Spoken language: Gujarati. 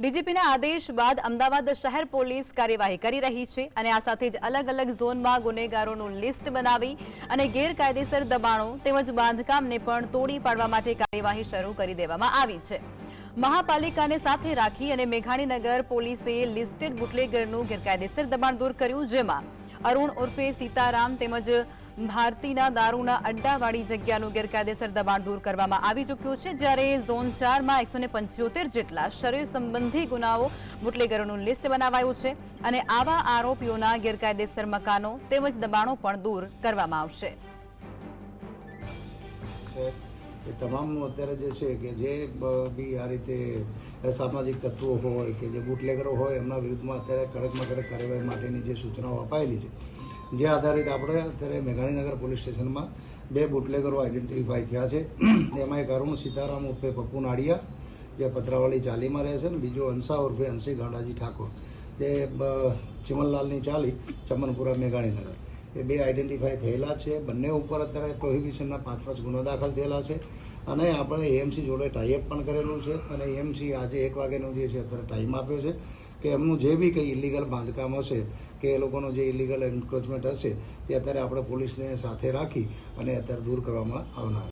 ડીજીપીના આદેશ બાદ અમદાવાદ શહેર પોલીસ કાર્યવાહી કરી રહી છે અને આ સાથે જ અલગ અલગ ઝોનમાં ગુનેગારોનું લિસ્ટ બનાવી અને ગેરકાયદેસર દબાણો તેમજ બાંધકામને પણ તોડી પાડવા માટે કાર્યવાહી શરૂ કરી દેવામાં આવી છે. મહાપાલિકાને સાથે રાખી અને મેઘાણીનગર પોલીસે લિસ્ટેડ બુટલેગરનું ગેરકાયદેસર દબાણ દૂર કર્યું, જેમાં અરુણ ઉર્ફે સીતારામ તેમજ ભારતીના દારૂના અડ્ડાવાળી જગ્યાનું ગેરકાયદેસર દબાણ દૂર કરવામાં આવી ચૂક્યું છે, જ્યારે ઝોન ચારમાં એકસો પંચોતેર જેટલા શરીર સંબંધી ગુનાઓ બુટલેગરોનું લિસ્ટ બનાવાયું છે અને આવા આરોપીઓના ગેરકાયદેસર મકાનો તેમજ દબાણો પણ દૂર કરવામાં આવશે. એ તમામ અત્યારે જે છે કે જે બ- આ રીતે સામાજિક તત્વો હોય કે જે બુટલેગરો હોય એમના વિરુદ્ધમાં અત્યારે કડકમાં કડક કાર્યવાહી માટેની જે સૂચનાઓ અપાયેલી છે, જે આધારિત આપણે અત્યારે મેઘાણીનગર પોલીસ સ્ટેશનમાં બે બુટલેગરો આઈડેન્ટિફાઈ થયા છે. એમાં એક અરુણ સીતારામ ઉર્ફે પપ્પુ નાડિયા, જે પતરાવાળી ચાલીમાં રહે છે ને બીજો અંસા ઉર્ફે અંશી ગાંડાજી ઠાકોર, જે ચિમનલાલની ચાલી ચમનપુરા મેઘાણીનગર. એ બે આઈડેન્ટિફાઈ થયેલા છે. બંને ઉપર અત્યારે પ્રોહિબિશનના પાંચ પાંચ ગુનો દાખલ થયેલા છે. અને આપણે એએમસી જોડે ટાઈઅપ પણ કરેલું છે. અને એએમસી આજે એક વાગ્યાનો જે છે અત્યારે ટાઈમ આપ્યો છે કે એમનું જે બી કંઈ ઇલીગલ બાંધકામ હશે, કે એ લોકોનું જે ઇલીગલ એન્ક્રોચમેન્ટ હશે, તે અત્યારે આપણે પોલીસને સાથે રાખી અને અત્યારે દૂર કરવામાં આવનાર